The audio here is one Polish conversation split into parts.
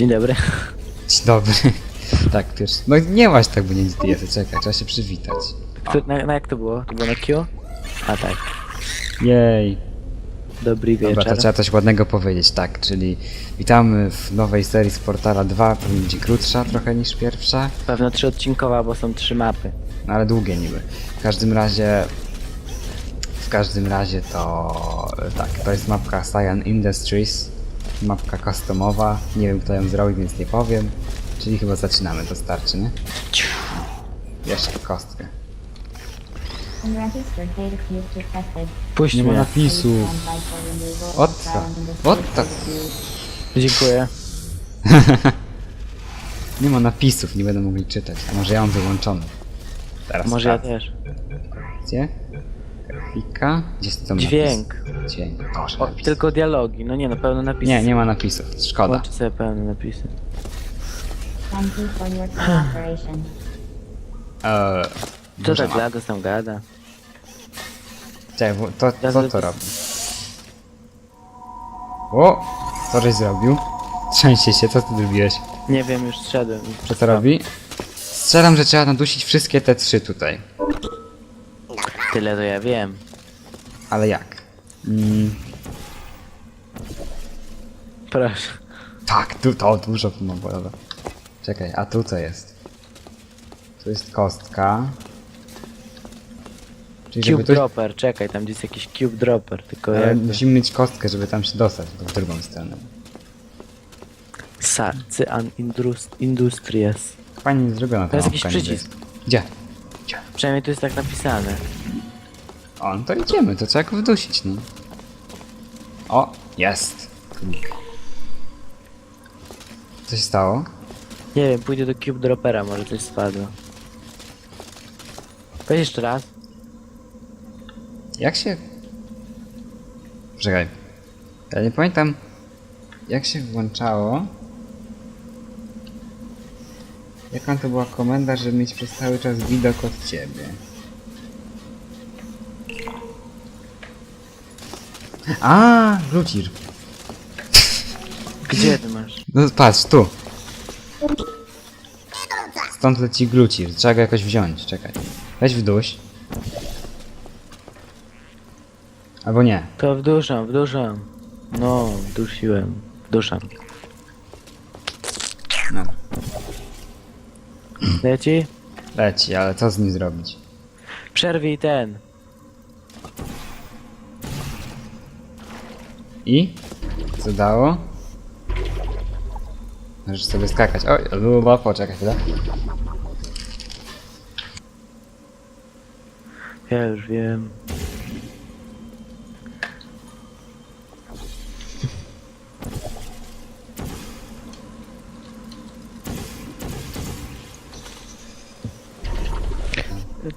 Dzień dobry. Dzień dobry. Tak, pierwszy. No nie masz tak, bo nie jest. Czekaj, trzeba się przywitać. Kto, na, na jak to było? To było na Q? A tak. Jej. Dobry Dobra, wieczór. to trzeba coś ładnego powiedzieć, tak, czyli witamy w nowej serii z Portala 2, pewnie będzie krótsza trochę niż pierwsza, Pewno trzyodcinkowa, bo są trzy mapy. no ale długie niby. W każdym razie, w każdym razie to, e, tak, to jest mapka Cyan Industries, mapka customowa, nie wiem kto ją zrobił, więc nie powiem, czyli chyba zaczynamy, to starczy, nie? Jeszcze kostkę. Puść Nie ma removal What the- what the-. Dziękuję. Nie ma napisów, nie będę mogli czytać, a może ja mam wyłączony. Teraz Może ja sprawdzę. też. Gdzie? Grafika? Gdzie jest to Dźwięk. napis? Dźwięk. Boże, O, napis. tylko dialogi. No nie no, pełne napisy. Nie, nie ma napisów. Szkoda. Włączę sobie pełne napisy. Thank you for your cooperation. Eee, Co tak mapa. Lagos tam gada? Czekaj, bo to, Ja co to robi? O! Co żeś zrobił? Trzęsie się, co ty zrobiłeś? Nie wiem, już zszedłem. Co to robi? Strzelam, że trzeba nadusić wszystkie te trzy tutaj. Tyle to ja wiem. Ale jak? Mm, Proszę. tak, tu to dużo pomogło, dobra. Czekaj, a tu co jest? Tu jest kostka. Czyli Cube żeby tu... dropper, czekaj, tam gdzieś jest jakiś cube dropper, tylko Ale jak... musimy mieć kostkę, żeby tam się dostać, w drugą stronę. Sa, Cyan Indus- Industries. Fajnie nie zrobiona ta To jest jakiś mapka niby. przycisk. Gdzie? Gdzie? Przynajmniej tu jest tak napisane. O, no to idziemy, to trzeba go wdusić, no. O, jest. Klik. Co się stało? Nie wiem, pójdę do cube droppera, może coś spadło. Weź jeszcze raz. Jak się... Czekaj. Ja nie pamiętam, jak się włączało. Jaka to była komenda, żeby mieć przez cały czas widok od ciebie? A, Lucir. Gdzie ty masz? No patrz, tu. Stąd leci glucir, trzeba go jakoś wziąć, czekaj. Weź w duś. Albo nie. To wduszam, wduszam. No, wdusiłem. Wduszam. No, Leci? leci, ale co z nim zrobić? Przerwij ten. I? Co dało? Możesz sobie skakać. Oj, było łatwo, czekaj chwilę. Ja już wiem.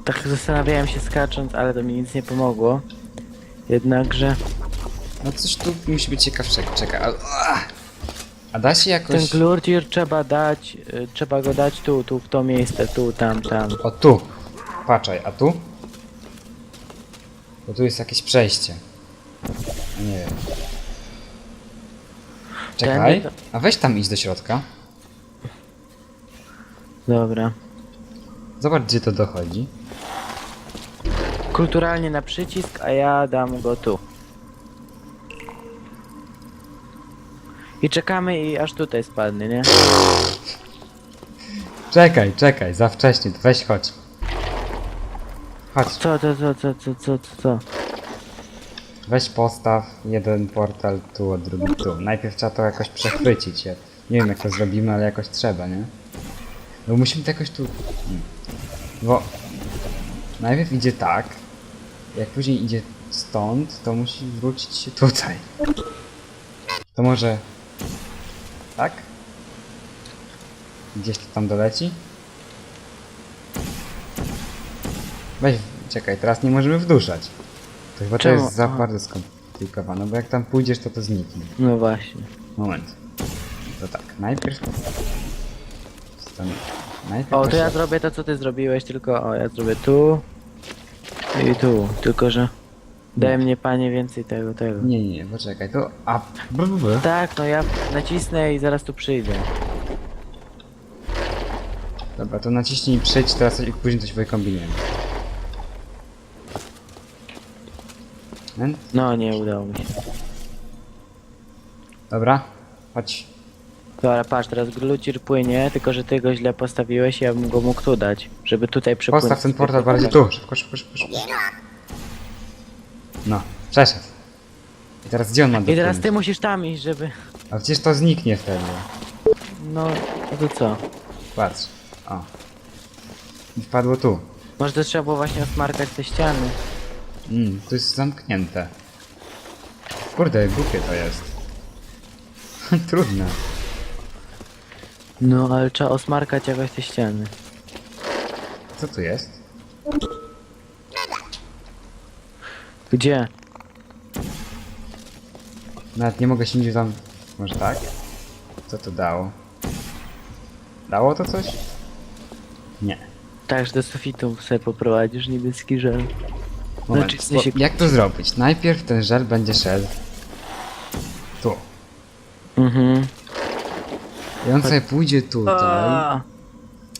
Tak zastanawiałem się skacząc, ale to mi nic nie pomogło. Jednakże No coś tu musi być ciekawszego, czekaj. A, a da się ten jakoś... trzeba dać, y, trzeba go dać tu, tu w to miejsce, tu, tam, tam. O tu. Patrzaj, a tu? Bo tu jest jakieś przejście. Nie wiem. Czekaj. Tędy A weź tam idź do środka. Dobra. Zobacz gdzie to dochodzi. Kulturalnie na przycisk, a ja dam go tu. I czekamy i aż tutaj spadnie, nie? Czekaj, czekaj, za wcześnie, weź chodź. Chodź, Co, co, co, co, co, co, co, co? weź postaw jeden portal tu, a drugi tu. Najpierw trzeba to jakoś przechwycić. Ja nie wiem jak to zrobimy, ale jakoś trzeba, nie? No musimy to jakoś tu... Hmm. Bo... Najpierw idzie tak, jak później idzie stąd, to musi wrócić się tutaj. To może... Tak? Gdzieś to tam doleci? Weź, czekaj, teraz nie możemy wduszać. To chyba Czemu? to jest za bardzo skomplikowane, bo jak tam pójdziesz, to to zniknie. No właśnie. Moment. To tak, najpierw... Stan... Najpierw O, to ja zrobię to, co ty zrobiłeś, tylko o, ja zrobię tu i tu, tylko że... Daj mnie panie więcej tego, tego. Nie, nie, nie, poczekaj, to... A... b, b, b. Tak, no ja nacisnę i zaraz tu przyjdę. Dobra, to naciśnij przyjdź teraz i później coś wykombinujemy. Ten? No nie udało mi się. Dobra, chodź. Dobra, patrz, teraz glucir płynie, tylko że ty go źle postawiłeś i ja bym go mógł tu dać, żeby tutaj przepłynąć. Postaw ten portal bardziej tu. Szybko, szybko, szybko, szybko. No, przeszedł. I teraz gdzie on ma I teraz dopłynąć? ty musisz tam iść, żeby... A przecież to zniknie wtedy. No, no to co? Patrz. O. I wpadło tu. Może to trzeba było właśnie osmarkać te ściany. Mm, to jest zamknięte. Kurde, głupie to jest. Trudne. No, ale trzeba osmarkać jakoś te ściany. Co tu jest? Gdzie? Nawet nie mogę się nigdzie tam... Może tak? Co to dało? Dało to coś? Nie. Tak, że do sufitu sobie poprowadzisz niebieski żel. Moment, Znaczy, w sensie- bo jak to zrobić? Najpierw ten żel będzie szedł tu. Mhm. I on sobie pójdzie tutaj. A,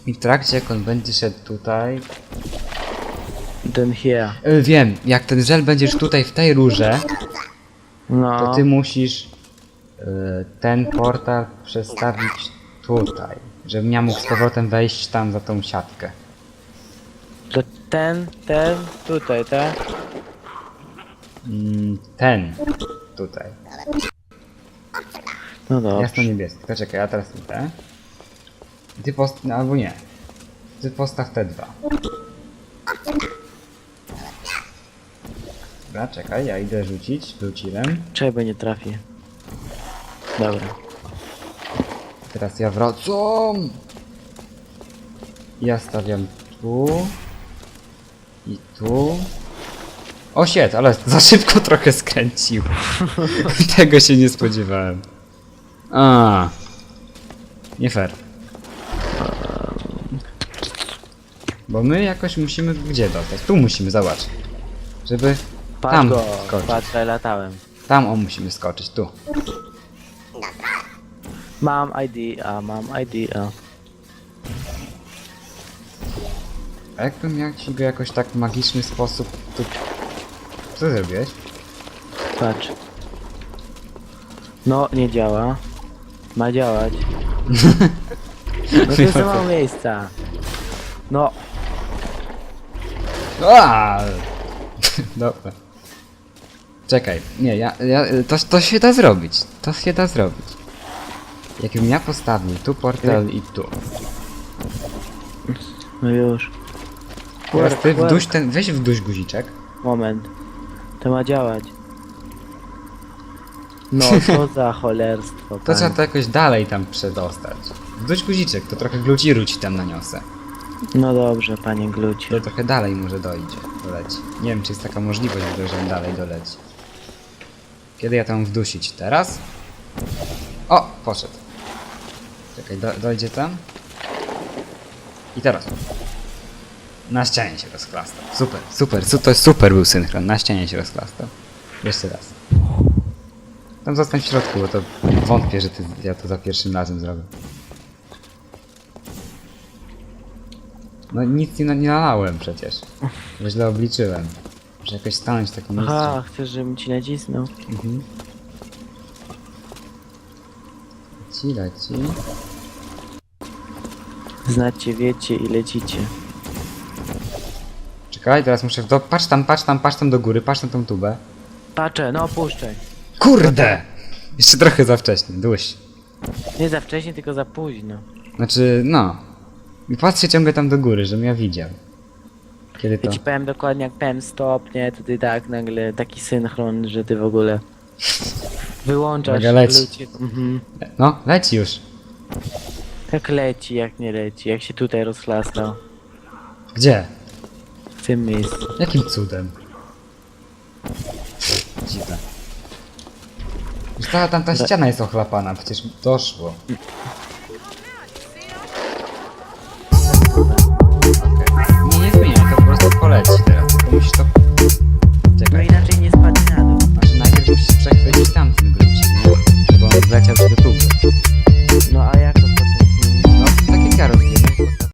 I w trakcie jak on będzie szedł tutaj... Ten here. E, wiem, jak ten żel będziesz tutaj w tej rurze, No. to ty musisz e, ten portal przestawić tutaj. Żebym ja mógł z powrotem wejść tam za tą siatkę. To ten, ten, tutaj, tak? Mm, ten tutaj. No dobrze. Jasno niebieski. To czekaj, ja teraz idę. Ty post... No, albo nie. Ty postaw te dwa. Dobra, czekaj, ja idę rzucić, rzuciłem. Czekaj, bo nie trafię. Dobra. Teraz ja wracam. Ja stawiam tu. I tu. O shit, ale za szybko trochę skręcił. Tego się nie spodziewałem. A. Nie fair. Bo my jakoś musimy gdzie dostać? Tu musimy, zobacz. Żeby Patrz tam go, skoczyć. patrz, ja latałem. Tam on musimy skoczyć, tu. Mam ID, a mam ID, a. A jakbym miał ci go jakoś tak w magiczny sposób tu... Co zrobiłeś? Patrz. No, nie działa. Ma działać. No to jest za mało miejsca. No, A! Dobra. Czekaj, nie, ja, ja to, to się da zrobić. To się da zrobić. Jakbym ja postawił tu portal i tu. no już. Teraz ty Work, wduś ten, weź wduś guziczek. Moment. To ma działać. No, co za cholerstwo, To panie. trzeba to jakoś dalej tam przedostać. Wduś guziczek, to trochę gluciru ci tam naniosę. No dobrze, panie Glucie. To trochę dalej może dojdzie, doleci. Nie wiem, czy jest taka możliwość, że on dalej doleci. Kiedy ja tam wdusić? Teraz? O, poszedł. Czekaj, do, dojdzie tam. I teraz. Na ścianie się rozklastał. Super, super, su- to jest super był synchron. Na ścianie się rozklastał. Jeszcze raz. Tam zostań w środku, bo to wątpię, że ty, ja to za pierwszym razem zrobię. No nic nie, nie nalałem przecież. Bo źle obliczyłem. Jakoś stanąć w takim miejscu. Aha, chcesz, żebym ci nacisnął? Mhm. Leci, leci. Znacie, wiecie i lecicie. Czekaj, teraz muszę w do... Patrz tam, patrz tam, patrz tam do góry, patrz na tą tubę. Patrzę, no puszczaj. Kurde! Jeszcze trochę za wcześnie, duś. Nie za wcześnie, tylko za późno. Znaczy, no. I patrzcie ciągle tam do góry, żebym ja widział. Kiedy to... Ja ci powiem dokładnie jak powiem stop, nie? To ty tak nagle taki synchron, że ty w ogóle wyłączasz Uwaga, leci. ludzie. Mhm. No, leci już. Tak leci, jak nie leci, jak się tutaj rozchlastał. Gdzie? W tym miejscu. Jakim cudem? Dziwne. Już ta, tam ta ściana jest ochlapana, przecież doszło leci teraz, tylko musisz to... Czekaj. No inaczej nie spadnie na dół. Znaczy najpierw musisz przechwycić tamten grunt, nie? Żeby on wleciał do tu.